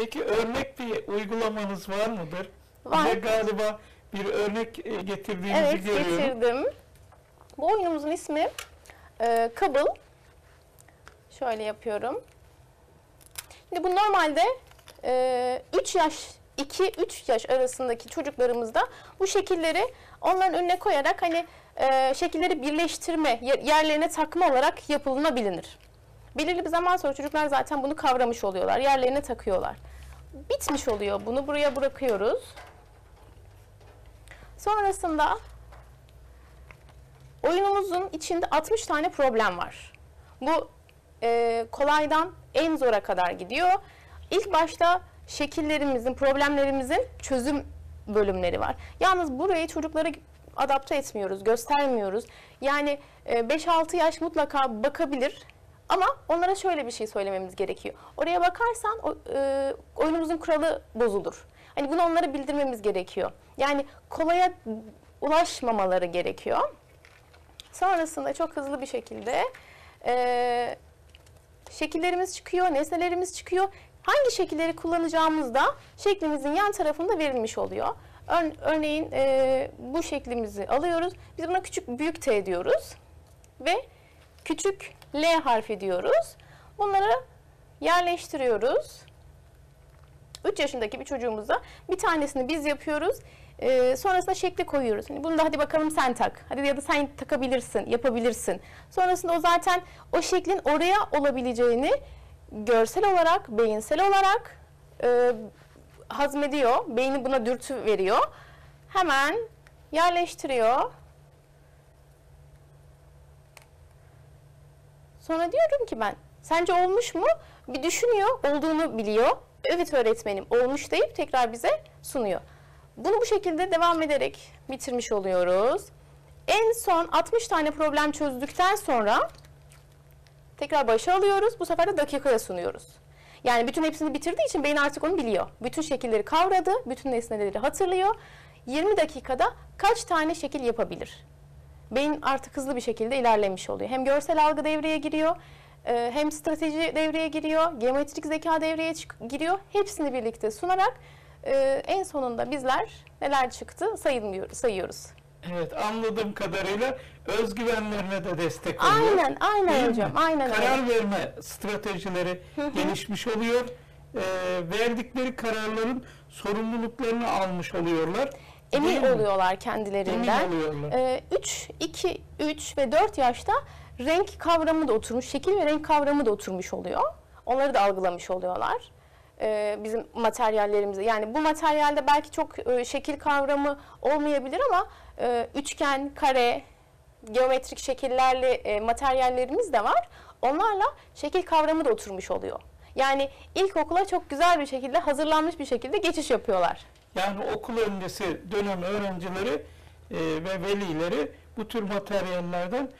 Peki örnek bir uygulamanız var mıdır? Var. Bize galiba bir örnek e, getirdiğinizi Evet görüyorum. getirdim. Bu oyunumuzun ismi e, Kabul. Şöyle yapıyorum. Şimdi bu normalde e, 3 yaş 2-3 yaş arasındaki çocuklarımızda bu şekilleri onların önüne koyarak hani e, şekilleri birleştirme, yer- yerlerine takma olarak yapılabilir. Belirli bir zaman sonra çocuklar zaten bunu kavramış oluyorlar. Yerlerine takıyorlar. Bitmiş oluyor. Bunu buraya bırakıyoruz. Sonrasında oyunumuzun içinde 60 tane problem var. Bu e, kolaydan en zora kadar gidiyor. İlk başta şekillerimizin, problemlerimizin çözüm bölümleri var. Yalnız burayı çocuklara adapte etmiyoruz, göstermiyoruz. Yani e, 5-6 yaş mutlaka bakabilir ama onlara şöyle bir şey söylememiz gerekiyor. Oraya bakarsan o, e, oyunumuzun kuralı bozulur. Hani bunu onlara bildirmemiz gerekiyor. Yani kolaya ulaşmamaları gerekiyor. Sonrasında çok hızlı bir şekilde e, şekillerimiz çıkıyor, nesnelerimiz çıkıyor. Hangi şekilleri kullanacağımız da şeklimizin yan tarafında verilmiş oluyor. Ör- örneğin e, bu şeklimizi alıyoruz. Biz buna küçük büyük T diyoruz. Ve küçük L harfi diyoruz. Bunları yerleştiriyoruz. 3 yaşındaki bir çocuğumuza bir tanesini biz yapıyoruz. Ee, sonrasında şekli koyuyoruz. Hani bunu da hadi bakalım sen tak. Hadi ya da sen takabilirsin, yapabilirsin. Sonrasında o zaten o şeklin oraya olabileceğini görsel olarak, beyinsel olarak e, hazmediyor. Beyni buna dürtü veriyor. Hemen yerleştiriyor. Sonra diyorum ki ben, sence olmuş mu? Bir düşünüyor, olduğunu biliyor. Evet öğretmenim, olmuş deyip tekrar bize sunuyor. Bunu bu şekilde devam ederek bitirmiş oluyoruz. En son 60 tane problem çözdükten sonra tekrar başa alıyoruz. Bu sefer de dakikaya sunuyoruz. Yani bütün hepsini bitirdiği için beyin artık onu biliyor. Bütün şekilleri kavradı, bütün nesneleri hatırlıyor. 20 dakikada kaç tane şekil yapabilir? Beyin artık hızlı bir şekilde ilerlemiş oluyor. Hem görsel algı devreye giriyor, e, hem strateji devreye giriyor, geometrik zeka devreye giriyor. Hepsini birlikte sunarak e, en sonunda bizler neler çıktı sayıyoruz. Evet anladığım kadarıyla özgüvenlerine de destek oluyor. Aynen, aynen Değil hocam, mi? aynen öyle. Karar verme stratejileri gelişmiş oluyor. Ee, verdikleri kararların sorumluluklarını almış oluyorlar. Emin Değil mi? oluyorlar kendilerinden. Emin oluyorlar. 3, 2, 3 ve 4 yaşta renk kavramı da oturmuş, şekil ve renk kavramı da oturmuş oluyor. Onları da algılamış oluyorlar. Ee, bizim materyallerimizi yani bu materyalde belki çok e, şekil kavramı olmayabilir ama e, üçgen, kare, geometrik şekillerle e, materyallerimiz de var. Onlarla şekil kavramı da oturmuş oluyor. Yani ilkokula çok güzel bir şekilde hazırlanmış bir şekilde geçiş yapıyorlar. Yani okul öncesi dönem öğrencileri e, ve velileri bu tür materyallerden